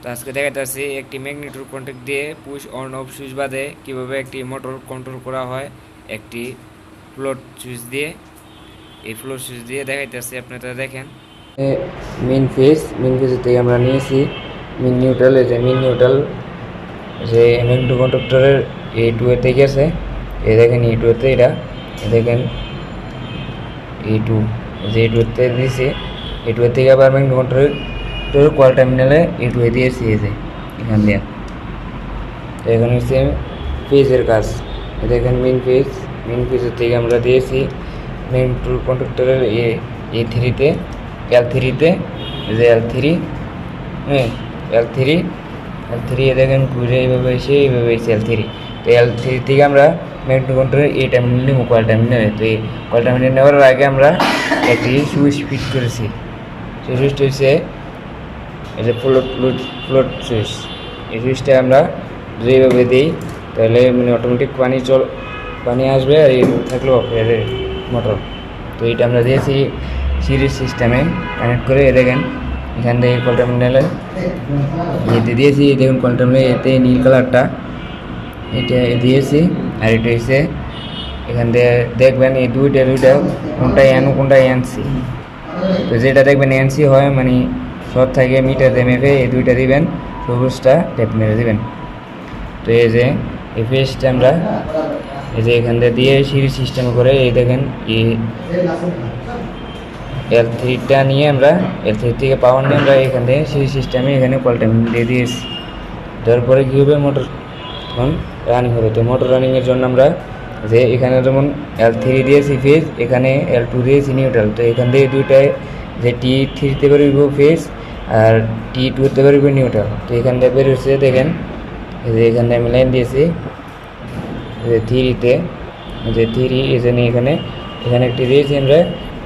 তো আজকে দেখাইতেছি একটি ম্যাগনেটর কন্ট্যাক্ট দিয়ে পুশ অন অফ সুইচ বাদে কীভাবে একটি মোটর কন্ট্রোল করা হয়, একটি ফ্লোট সুইচ দিয়ে। এই ফ্লোট সুইচ দিয়ে দেখাইতেছি, আপনারা দেখেন। মেন ফেস মেন ফেস থেকে আমরা নিয়েছি মেন নিউট্রাল এই যে মেন নিউট্রাল যে ম্যাগনেটো কন্ডাক্টরের এ টু এতে গেছে। এই দেখেন এ টু এতে এটা দেখেন এ টু যে এ টু এতে দিয়েছি এ টু এর থেকে আবার ম্যাগনেটো কন্ট্রোলের কল টার্মিনালে এ টু এ দিয়েছি এই এখান দিয়ে। তো এখানে হচ্ছে ফেজের কাজ। এই দেখেন মেন ফেজ মেন ফেজের থেকে আমরা দিয়েছি মেন টু কন্ডাক্টরের এ এ থ্রিতে এল থ্রিতে যে এল থ্রি হ্যাঁ এল থ্রি এল থ্রি দেখেন ঘুরে এইভাবে এসে এইভাবে এসে এল থ্রি তো এল থ্রি থেকে আমরা ম্যাগনেট কন্ট্রোলের এই টার্মিনাল নেব কয়েল টার্মিনাল তো এই কয়েল টার্মিনাল নেওয়ার আগে আমরা একটি সুইচ ফিট করেছি। সেই সুইচটা হচ্ছে এই যে ফ্লোট ফ্লোট ফ্লোট সুইচ এই সুইচটা আমরা যদি এইভাবে দিই, তাহলে মানে অটোমেটিক পানি চল, পানি আসবে আর এই থাকল মোটর তো এইটা আমরা দিয়েছি সিরিজ সিস্টেমে কানেক্ট করে দেখেন, এখান থেকে কল টার্মিনালে এতে দিয়েছি দেখুন কল টার্মিনালে এতে নীল কালারটা, এটা দিয়েছি আর এটা হচ্ছে এখান থেকে দেখবেন এই দুইটা দুইটা কোনটা এন কোনটা এনসি। তো যেটা দেখবেন এনসি হয় মানে শর্ট থেকে মিটার মেপে এই দুইটা দিবেন, সবুজটা টেপ মেরে দিবেন। তো এই যে এই ফেসটা আমরা এই যে এখান থেকে দিয়ে সিঁড়ি সিস্টেম করে এই দেখেন এল থ্রিটা নিয়ে আমরা এল থ্রি থেকে পাওয়ার নিয়ে আমরা এখান থেকে সিঁড়ি সিস্টেমে এখানে কলটা দিয়ে দিয়েছি। তারপরে কী হবে? মোটর তখন রানিং হবে। তো মোটর রানিংয়ের জন্য আমরা যে এখানে যেমন এল থ্রি দিয়েছি ফেজ এখানে এল টু দিয়েছি নিউট্রাল তো এখান থেকে দুইটায় যে টি থ্রিতে বেরোব ফেজ আর টি টুতে বেরোব নিউট্রাল তো এখান থেকে বেরোচ্ছে দেখেন এই যে এখানে আমি লাইন দিয়েছি এই যে থ্রিতে এই যে থ্রি এই যে এখানে এখানে একটি দিয়েছি আমরা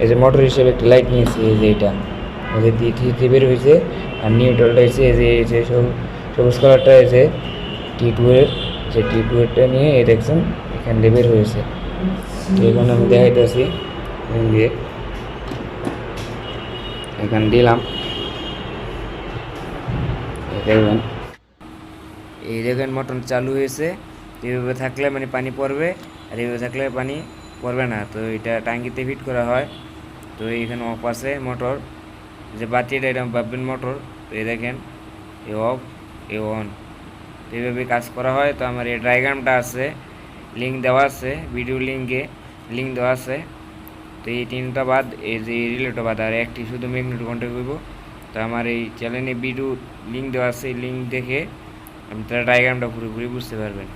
এই যে মোটর হিসেবে একটি লাইট নিয়েছি এই যে এটা এই যে থ্রিতে বের হয়েছে আর নিউট্রালটা হয়েছে এই যে এই যে সবুজ কালারটা যে টি টু এর যে টি টু এরটা নিয়ে এই দেখছেন এখান দিয়ে বের হয়েছে তো এখন আমি দেখাইতেছি দিয়ে এখান দিলাম দেখবেন এই দেখেন মোটর চালু হয়েছে এইভাবে থাকলে মানে পানি পড়বে, আর এইভাবে থাকলে পানি পড়বে না। তো এটা টাঙ্কিতে ফিট করা হয়। তো এইখানে অফ আছে মোটর। যে বাতিটা, এটা ভাববেন মোটর। এই দেখেন এ অফ এ অন এইভাবে কাজ করা হয়। তো আমার এই ডায়াগ্রামটা আছে লিঙ্ক দেওয়া আছে ভিডিও লিঙ্কে লিঙ্ক দেওয়া আছে। তো এই তিনটা বাদ, এই যে রিলেটা বাদ, আর একটি শুধু ম্যাগনেট কন্ট্যাক্ট করব তো আমার এই চ্যানেলে ভিডিও লিঙ্ক দেওয়া আছে লিঙ্ক দেখে আপনি তারা ডায়াগ্রামটা পুরোপুরি বুঝতে পারবেন।